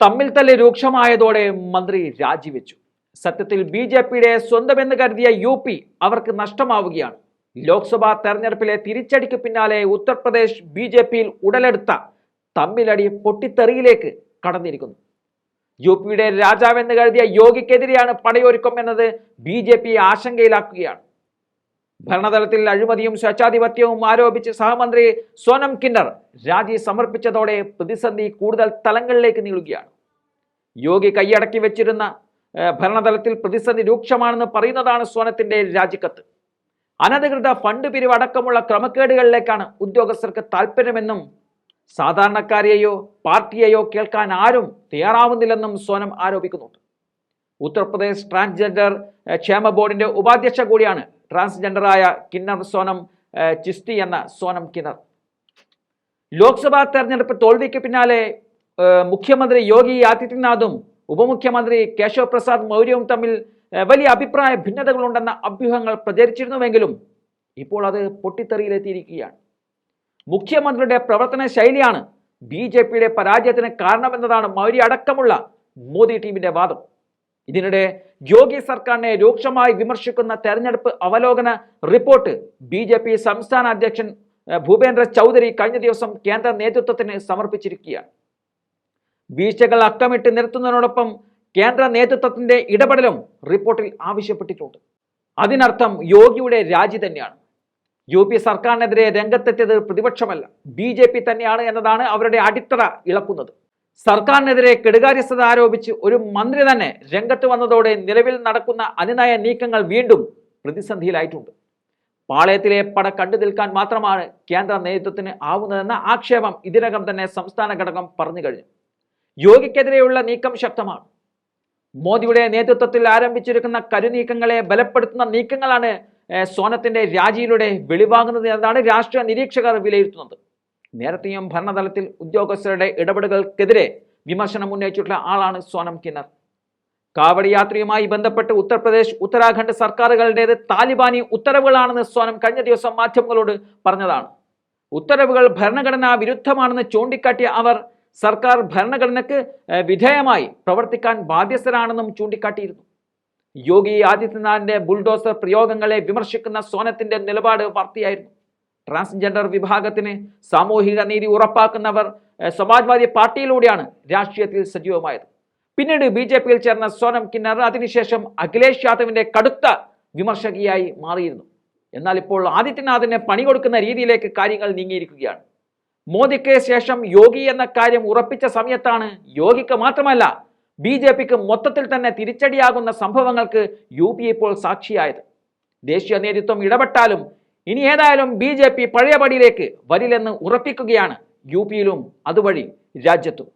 തമ്മിൽ തല്ല് രൂക്ഷമായതോടെ മന്ത്രി രാജിവെച്ചു. സത്യത്തിൽ ബി ജെ പിയുടെ സ്വന്തമെന്ന് കരുതിയ യു പി അവർക്ക് നഷ്ടമാവുകയാണ്. ലോക്സഭാ തെരഞ്ഞെടുപ്പിലെ തിരിച്ചടിക്ക് പിന്നാലെ ഉത്തർപ്രദേശ് ബി ജെ പിയിൽ ഉടലെടുത്ത തമ്മിലടി പൊട്ടിത്തെറിയിലേക്ക് കടന്നിരിക്കുന്നു. യു പിയുടെ രാജാവെന്ന് കരുതിയ യോഗിക്കെതിരെയാണ് പടയൊരുക്കം എന്നത് ബി ജെ ആശങ്കയിലാക്കുകയാണ്. ഭരണതലത്തിൽ അഴിമതിയും സ്വേച്ഛാധിപത്യവും ആരോപിച്ച് സഹമന്ത്രി സോനം കിന്നർ രാജി സമർപ്പിച്ചതോടെ പ്രതിസന്ധി കൂടുതൽ തലങ്ങളിലേക്ക് നീളുകയാണ്. യോഗി കൈയടക്കി വെച്ചിരുന്ന ഭരണതലത്തിൽ പ്രതിസന്ധി രൂക്ഷമാണെന്ന് പറയുന്നതാണ് സോനത്തിന്റെ രാജിക്കത്ത്. അനധികൃത ഫണ്ട് പിരിവടക്കമുള്ള ക്രമക്കേടുകളിലേക്കാണ് ഉദ്യോഗസ്ഥർക്ക് താല്പര്യമെന്നും സാധാരണക്കാരെയോ പാർട്ടിയെയോ കേൾക്കാൻ ആരും തയ്യാറാവുന്നില്ലെന്നും സോനം ആരോപിക്കുന്നുണ്ട്. ഉത്തർപ്രദേശ് ട്രാൻസ്ജെൻഡർ ക്ഷേമ ബോർഡിന്റെ ഉപാധ്യക്ഷ കൂടിയാണ് ട്രാൻസ്ജെൻഡറായ കിന്നർ സോനം ചിസ്തി എന്ന സോനം കിന്നർ. ലോക്സഭാ തെരഞ്ഞെടുപ്പ് തോൽവിക്ക് പിന്നാലെ മുഖ്യമന്ത്രി യോഗി ആദിത്യനാഥും ഉപമുഖ്യമന്ത്രി കേശവ പ്രസാദ് മൗര്യവും തമ്മിൽ വലിയ അഭിപ്രായ ഭിന്നതകളുണ്ടെന്ന അഭ്യൂഹങ്ങൾ പ്രചരിച്ചിരുന്നുവെങ്കിലും ഇപ്പോൾ അത് പൊട്ടിത്തെറിയിലെത്തിയിരിക്കുകയാണ്. മുഖ്യമന്ത്രിയുടെ പ്രവർത്തന ശൈലിയാണ് ബി ജെ പിയുടെ പരാജയത്തിന് കാരണമെന്നതാണ് മൗര്യ അടക്കമുള്ള മോദി ടീമിന്റെ വാദം. ഇതിനിടെ യോഗി സർക്കാരിനെ രൂക്ഷമായി വിമർശിക്കുന്ന തെരഞ്ഞെടുപ്പ് അവലോകന റിപ്പോർട്ട് ബി ജെ പി സംസ്ഥാന അധ്യക്ഷൻ ഭൂപേന്ദ്ര ചൗധരി കഴിഞ്ഞ ദിവസം കേന്ദ്ര നേതൃത്വത്തിന് സമർപ്പിച്ചിരിക്കുകയാണ്. വീഴ്ചകൾ അക്കമിട്ട് നിർത്തുന്നതിനോടൊപ്പം കേന്ദ്ര നേതൃത്വത്തിന്റെ ഇടപെടലും റിപ്പോർട്ടിൽ ആവശ്യപ്പെട്ടിട്ടുണ്ട്. അതിനർത്ഥം യോഗിയുടെ രാജി തന്നെയാണ്. യു പി സർക്കാരിനെതിരെ രംഗത്തെത്തിയത് പ്രതിപക്ഷമല്ല. ബി തന്നെയാണ് എന്നതാണ് അവരുടെ അടിത്തറ ഇളക്കുന്നത്. സർക്കാരിനെതിരെ കെടുകാര്യസ്ഥത ആരോപിച്ച് ഒരു മന്ത്രി തന്നെ രംഗത്ത് വന്നതോടെ നിലവിൽ നടക്കുന്ന അനുനയ നീക്കങ്ങൾ വീണ്ടും പ്രതിസന്ധിയിലായിട്ടുണ്ട്. പാളയത്തിലെ പട കണ്ടു നിൽക്കാൻ മാത്രമാണ് കേന്ദ്ര നേതൃത്വത്തിന് ആവുന്നതെന്ന ആക്ഷേപം ഇതിനകം തന്നെ സംസ്ഥാന ഘടകം പറഞ്ഞു കഴിഞ്ഞു. യോഗിക്കെതിരെയുള്ള നീക്കം ശക്തമാണ്. മോദിയുടെ നേതൃത്വത്തിൽ ആരംഭിച്ചിരിക്കുന്ന കരുനീക്കങ്ങളെ ബലപ്പെടുത്തുന്ന നീക്കങ്ങളാണ് സോനത്തിന്റെ രാജിയിലൂടെ വെളിവാകുന്നത് എന്നതാണ് രാഷ്ട്രീയ നിരീക്ഷകർ വിലയിരുത്തുന്നത്. നേരത്തെയും ഭരണതലത്തിൽ ഉദ്യോഗസ്ഥരുടെ ഇടപെടലുകൾക്കെതിരെ വിമർശനം ഉന്നയിച്ചിട്ടുള്ള ആളാണ് സോനം കിന്നർ. കാവടി യാത്രയുമായി ബന്ധപ്പെട്ട് ഉത്തർപ്രദേശ് ഉത്തരാഖണ്ഡ് സർക്കാരുകളുടേത് താലിബാനി ഉത്തരവുകളാണെന്ന് സോനം കഴിഞ്ഞ ദിവസം മാധ്യമങ്ങളോട് പറഞ്ഞതാണ്. ഉത്തരവുകൾ ഭരണഘടനാ വിരുദ്ധമാണെന്ന് ചൂണ്ടിക്കാട്ടിയ അവർ സർക്കാർ ഭരണഘടനയ്ക്ക് വിധേയമായി പ്രവർത്തിക്കാൻ ബാധ്യസ്ഥരാണെന്നും ചൂണ്ടിക്കാട്ടിയിരുന്നു. യോഗി ആദിത്യനാഥിന്റെ ബുൾഡോസർ പ്രയോഗങ്ങളെ വിമർശിക്കുന്ന സോനത്തിന്റെ നിലപാട് വാർത്തയായിരുന്നു. ട്രാൻസ്ജെൻഡർ വിഭാഗത്തിന് സാമൂഹിക നീതി ഉറപ്പാക്കുന്നവർ സമാജ്വാദി പാർട്ടിയിലൂടെയാണ് രാഷ്ട്രീയത്തിൽ സജീവമായത്. പിന്നീട് ബി ജെ പിയിൽ ചേർന്ന സോനം കിന്നർ അതിനുശേഷം അഖിലേഷ് യാദവിന്റെ കടുത്ത വിമർശകിയായി മാറിയിരുന്നു. എന്നാൽ ഇപ്പോൾ ആദിത്യനാഥിന് പണി കൊടുക്കുന്ന രീതിയിലേക്ക് കാര്യങ്ങൾ നീങ്ങിയിരിക്കുകയാണ്. മോദിക്ക് ശേഷം യോഗി എന്ന കാര്യം ഉറപ്പിച്ച സമയത്താണ് യോഗിക്ക് മാത്രമല്ല ബി ജെ പിക്ക് മൊത്തത്തിൽ തന്നെ തിരിച്ചടിയാകുന്ന സംഭവങ്ങൾക്ക് യു പി ഇപ്പോൾ സാക്ഷിയായത്. ദേശീയ നേതൃത്വം ഇടപെട്ടാലും ഇനി ഏതായാലും ബി ജെ പി പഴയപടിയിലേക്ക് വരില്ലെന്ന് ഉറപ്പിക്കുകയാണ് യു പിയിലും അതുവഴി രാജ്യത്തും.